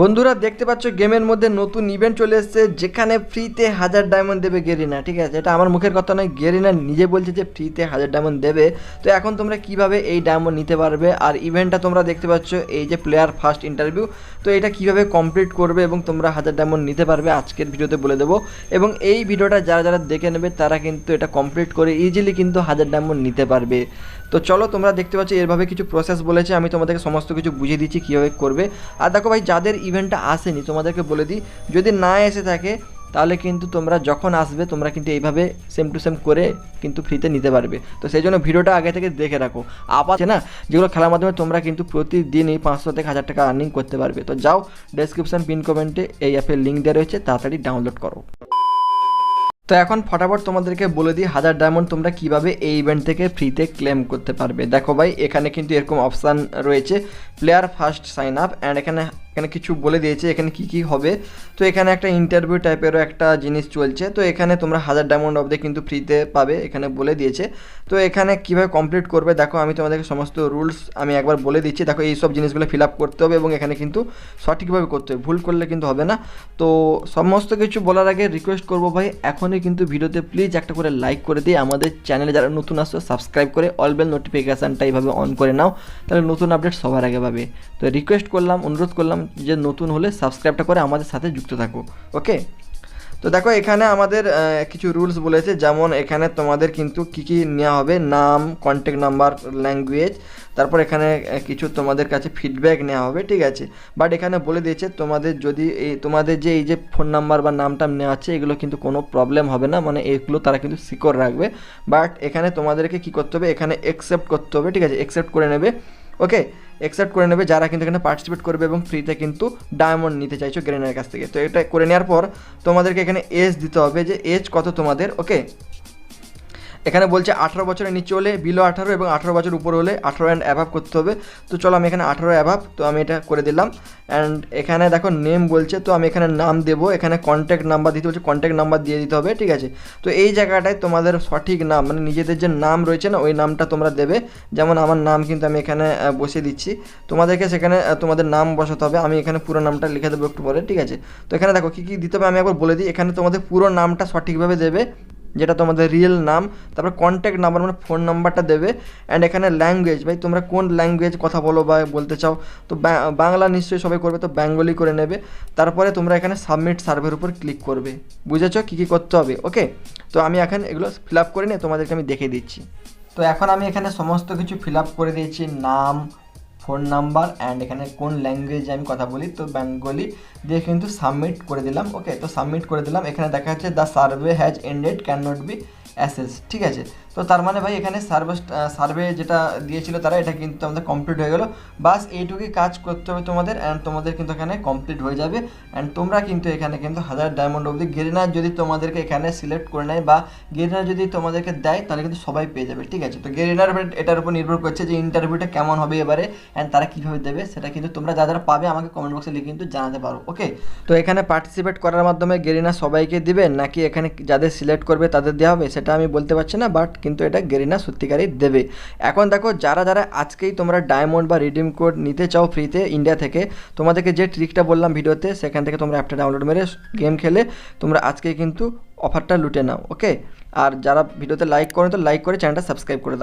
বন্ধুরা দেখতে পাচ্ছ গেমের মধ্যে নতুন ইভেন্ট চলে এসেছে, যেখানে ফ্রিতে হাজার ডায়মন্ড দেবে গেরিনা, ঠিক আছে? এটা আমার মুখের কথা নয়, গেরিনা নিজে বলছে যে ফ্রিতে হাজার ডায়মন্ড দেবে। তো এখন তোমরা কীভাবে এই ডায়মন্ড নিতে পারবে? আর ইভেন্টটা তোমরা দেখতে পাচ্ছ, এই যে প্লেয়ার ফার্স্ট ইন্টারভিউ তো এটা কীভাবে কমপ্লিট করবে এবং তোমরা হাজার ডায়মন্ড নিতে পারবে আজকের ভিডিওতে বলে দেবো। এবং এই ভিডিওটা যারা যারা দেখে নেবে, তারা কিন্তু এটা কমপ্লিট করে ইজিলি কিন্তু হাজার ডায়মন্ড নিতে পারবে। তো চলো, তোমরা দেখতে পাচ্ছ এরভাবে কিছু প্রসেস বলেছে, আমি তোমাদেরকে সমস্ত কিছু বুঝিয়ে দিচ্ছি কীভাবে করবে। আর দেখো ভাই, যাদের ইভেন্টটা আসেনি, তোমাদেরকে বলে দিই, যদি না এসে থাকে, তাহলে কিন্তু তোমরা যখন আসবে, তোমরা কিন্তু এইভাবে সেম টু সেম করে কিন্তু ফ্রিতে নিতে পারবে। তো সেই জন্য ভিডিওটা আগে থেকে দেখে রাখো। আবার না, যেগুলো খেলার মাধ্যমে তোমরা কিন্তু প্রতিদিনই পাঁচশো থেকে হাজার টাকা আর্নিং করতে পারবে। তো যাও ডেসক্রিপশন পিন কমেন্টে এই অ্যাপের লিঙ্ক দেওয়া রয়েছে, তাড়াতাড়ি ডাউনলোড করো। তো এখন ফটাফট তোমাদেরকে বলে দিই, হাজার ডায়মন্ড তোমরা কীভাবে এই ইভেন্ট থেকে ফ্রিতে ক্লেম করতে পারবে। দেখো ভাই, এখানে কিন্তু এরকম অপশান রয়েছে player first sign up and এখানে এখানে কিছু বলে দিয়েছে এখানে কি কি হবে। তো এখানে একটা ইন্টারভিউ টাইপেরও একটা জিনিস চলছে। তো এখানে তোমরা হাজার ডায়মন্ড অবধি কিন্তু ফ্রিতে পাবে, এখানে বলে দিয়েছে। তো এখানে কীভাবে কমপ্লিট করবে, দেখো আমি তোমাদেরকে সমস্ত রুলস আমি একবার বলে দিচ্ছি। দেখো এই সব জিনিসগুলো ফিল আপ করতে হবে এবং এখানে কিন্তু সঠিকভাবে করতে হবে। ভুল করলে কিন্তু হবে না। তো সমস্ত কিছু বলার আগে রিকোয়েস্ট করব ভাই, এখনই কিন্তু ভিডিওতে প্লিজ একটা করে লাইক করে দিয়ে আমাদের চ্যানেলে যারা নতুন আসছো সাবস্ক্রাইব করে অল বেল নোটিফিকেশানটা এইভাবে অন করে নাও। তাহলে নতুন আপডেট সবার আগে পাবে। তো রিকোয়েস্ট করলাম, অনুরোধ করলাম যে নতুন হলে সাবস্ক্রাইবটা করে আমাদের সাথে যুক্ত থাকো ওকে তো দেখো, এখানে আমাদের কিছু রুলস বলেছে, যেমন এখানে তোমাদের কিন্তু কি কি নেওয়া হবে, নাম কন্ট্যাক্ট নাম্বার ল্যাঙ্গুয়েজ তারপর এখানে কিছু তোমাদের কাছে ফিডব্যাক নেওয়া হবে, ঠিক আছে? বাট এখানে বলে দিয়েছে, তোমাদের যদি এই তোমাদের যে এই যে ফোন নাম্বার বা নামটা নেওয়া আছে, এগুলো কিন্তু কোনো প্রবলেম হবে না মানে এগুলো তারা কিন্তু সিকিওর রাখবে। বাট এখানে তোমাদেরকে কি করতে হবে, এখানে অ্যাকসেপ্ট করতে হবে, ঠিক আছে? অ্যাকসেপ্ট করে নেবে ওকে অ্যাকসেপ্ট করে নেবে, যারা কিন্তু এখানে পার্টিসিপেট করবে এবং ফ্রিতে কিন্তু ডায়মন্ড নিতে চাইছো গ্রেনের কাছ থেকে। তো এটা করে নেওয়ার পর তোমাদেরকে এখানে এজ দিতে হবে যে এজ কত তোমাদের ওকে এখানে বলছে আঠারো বছরের নিচে হলে বিলো আঠারো এবং আঠারো বছর উপর হলে আঠারো অ্যান্ড অ্যাভাব করতে হবে। তো চলো আমি এখানে আঠারো অ্যাভাব তো আমি এটা করে দিলাম। অ্যান্ড এখানে দেখো নেম বলছে, তো আমি এখানে নাম দেবো। এখানে কন্ট্যাক্ট নাম্বার দিতে বলছে কন্ট্যাক্ট নাম্বার দিয়ে দিতে হবে, ঠিক আছে? তো এই জায়গাটায় তোমাদের সঠিক নাম মানে নিজেদের যে নাম রয়েছে না, ওই নামটা তোমরা দেবে। যেমন আমার নাম কিন্তু আমি এখানে বসিয়ে দিচ্ছি। তোমাদেরকে সেখানে তোমাদের নাম বসাতে হবে। আমি এখানে পুরো নামটা লিখে দেবো একটু পরে, ঠিক আছে? তো এখানে দেখো কী কী দিতে হবে আমি একবার বলে দিই। এখানে তোমাদের পুরো নামটা সঠিকভাবে দেবে। যেটা তোমাদের রিয়েল নাম, তারপর কন্ট্যাক্ট নাম্বার মানে ফোন নাম্বারটা দেবে অ্যান্ড এখানে ল্যাঙ্গুয়েজ ভাই তোমরা কোন ল্যাঙ্গুয়েজ কথা বলো বা বলতে চাও, তো বাংলা নিশ্চয়ই সবাই করবে, তো বেঙ্গলি করে নেবে, তারপরে তোমরা এখানে সাবমিট সার্ভের উপর ক্লিক করবে, বুঝেছ কী কী করতে হবে ওকে তো আমি এখন এগুলো ফিল আপ করে নিয়ে তোমাদেরকে আমি দেখিয়ে দিচ্ছি। তো এখন আমি এখানে সমস্ত কিছু ফিল আপ করে দিয়েছি, নাম ফোন নাম্বার অ্যান্ড এখানে কোন ল্যাঙ্গুয়েজে আমি কথা বলি, তো বেঙ্গলি দিয়ে কিন্তু সাবমিট করে দিলাম ওকে তো সাবমিট করে দিলাম, এখানে দেখা যাচ্ছে the survey has ended can not be access ঠিক আছে? তো তার মানে ভাই এখানে সার্ভে সার্ভে যেটা দিয়েছিল তারা, এটা কিন্তু আমাদের কমপ্লিট হয়ে গেল। বাস এইটুকুই কাজ করতে হবে তোমাদের অ্যান্ড তোমাদের কিন্তু এখানে কমপ্লিট হয়ে যাবে। অ্যান্ড তোমরা কিন্তু এখানে কিন্তু হাজার ডায়মন্ড অবধি গেরিনার যদি তোমাদেরকে এখানে সিলেক্ট করে নেয় বা গেরিনার যদি তোমাদেরকে দেয়, তাহলে কিন্তু সবাই পেয়ে যাবে, ঠিক আছে? তো গেরিনার এটার উপর নির্ভর করছে যে ইন্টারভিউটা কেমন হবে এবারে অ্যান্ড তারা কীভাবে দেবে, সেটা কিন্তু তোমরা যা যারা পাবে আমাকে কমেন্ট বক্সে লিখে কিন্তু জানাতে পারো ওকে তো এখানে পার্টিসিপেট করার মাধ্যমে গেরিনা সবাইকে দিবে, নাকি এখানে যাদের সিলেক্ট করবে তাদের দেওয়া হবে সেটা আমি বলতে পারছি না বাট কিন্তু এটা গেরিনা সত্যিকারই দেবে। এখন দেখো, যারা যারা আজকেই তোমরা ডায়মন্ড বা রিডিম কোড নিতে চাও ফ্রিতে ইন্ডিয়া থেকে, তোমাদেরকে যে ট্রিকটা বললাম ভিডিওতে, সেখান থেকে তোমরা অ্যাপটা ডাউনলোড মেরে গেম খেলে তোমরা আজকেই কিন্তু অফারটা লুটে নাও ওকে আর যারা ভিডিওতে লাইক করো তো লাইক করে চ্যানেলটা সাবস্ক্রাইব করে দাও।